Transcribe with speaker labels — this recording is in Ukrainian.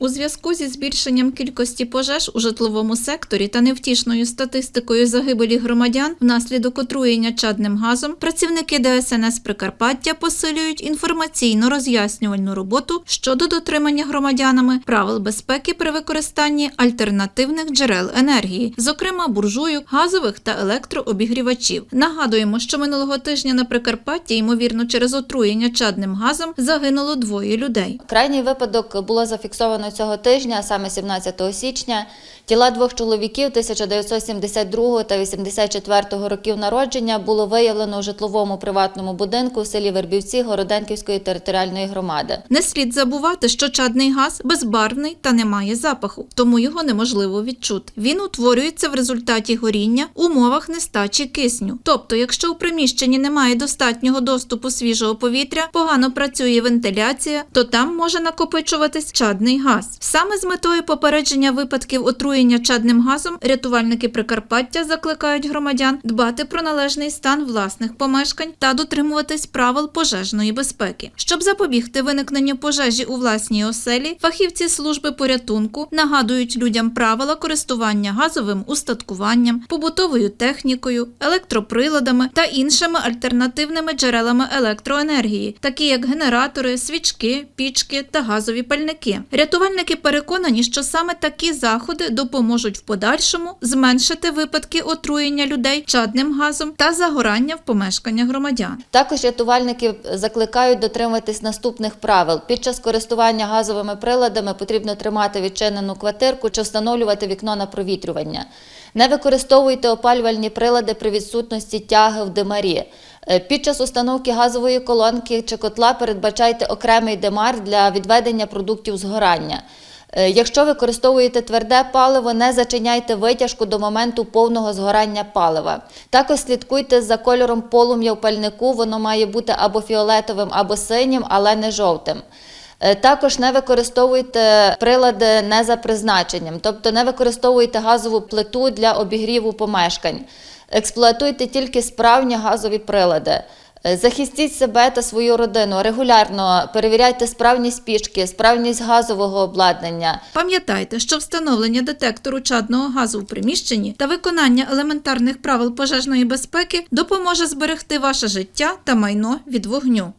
Speaker 1: У зв'язку зі збільшенням кількості пожеж у житловому секторі та невтішною статистикою загибелі громадян внаслідок отруєння чадним газом, працівники ДСНС Прикарпаття посилюють інформаційно роз'яснювальну роботу щодо дотримання громадянами правил безпеки при використанні альтернативних джерел енергії, зокрема буржуйок, газових та електрообігрівачів. Нагадуємо, що минулого тижня на Прикарпатті, ймовірно, через отруєння чадним газом загинуло двоє людей.
Speaker 2: Крайній випадок було зафіксовано цього тижня, саме 17 січня. Тіла двох чоловіків 1972 та 84 років народження було виявлено у житловому приватному будинку в селі Вербівці Городенківської територіальної громади.
Speaker 1: Не слід забувати, що чадний газ безбарвний та не має запаху, тому його неможливо відчути. Він утворюється в результаті горіння в умовах нестачі кисню. Тобто, якщо у приміщенні немає достатнього доступу свіжого повітря, погано працює вентиляція, то там може накопичуватись чадний газ. Саме з метою попередження випадків отруєння чадним газом рятувальники Прикарпаття закликають громадян дбати про належний стан власних помешкань та дотримуватись правил пожежної безпеки. Щоб запобігти виникненню пожежі у власній оселі, фахівці служби порятунку нагадують людям правила користування газовим устаткуванням, побутовою технікою, електроприладами та іншими альтернативними джерелами електроенергії, такі як генератори, свічки, пічки та газові пальники. Рятувальники переконані, що саме такі заходи допоможуть в подальшому зменшити випадки отруєння людей чадним газом та загорання в помешканнях громадян.
Speaker 2: Також рятувальники закликають дотримуватись наступних правил. Під час користування газовими приладами потрібно тримати відчинену квартирку чи встановлювати вікно на провітрювання. Не використовуйте опалювальні прилади при відсутності тяги в димарі. Е, Під час установки газової колонки чи котла передбачайте окремий димар для відведення продуктів згорання. Е, Якщо використовуєте тверде паливо, не зачиняйте витяжку до моменту повного згорання палива. Також слідкуйте за кольором полум'я в пальнику, воно має бути або фіолетовим, або синім, але не жовтим. Е, Також не використовуйте прилади не за призначенням, тобто не використовуйте газову плиту для обігріву помешкань. Експлуатуйте тільки справні газові прилади. Е, Захистіть себе та свою родину. Регулярно перевіряйте справність пічки, справність газового обладнання.
Speaker 1: Пам'ятайте, що встановлення детектору чадного газу у приміщенні та виконання елементарних правил пожежної безпеки допоможе зберегти ваше життя та майно від вогню.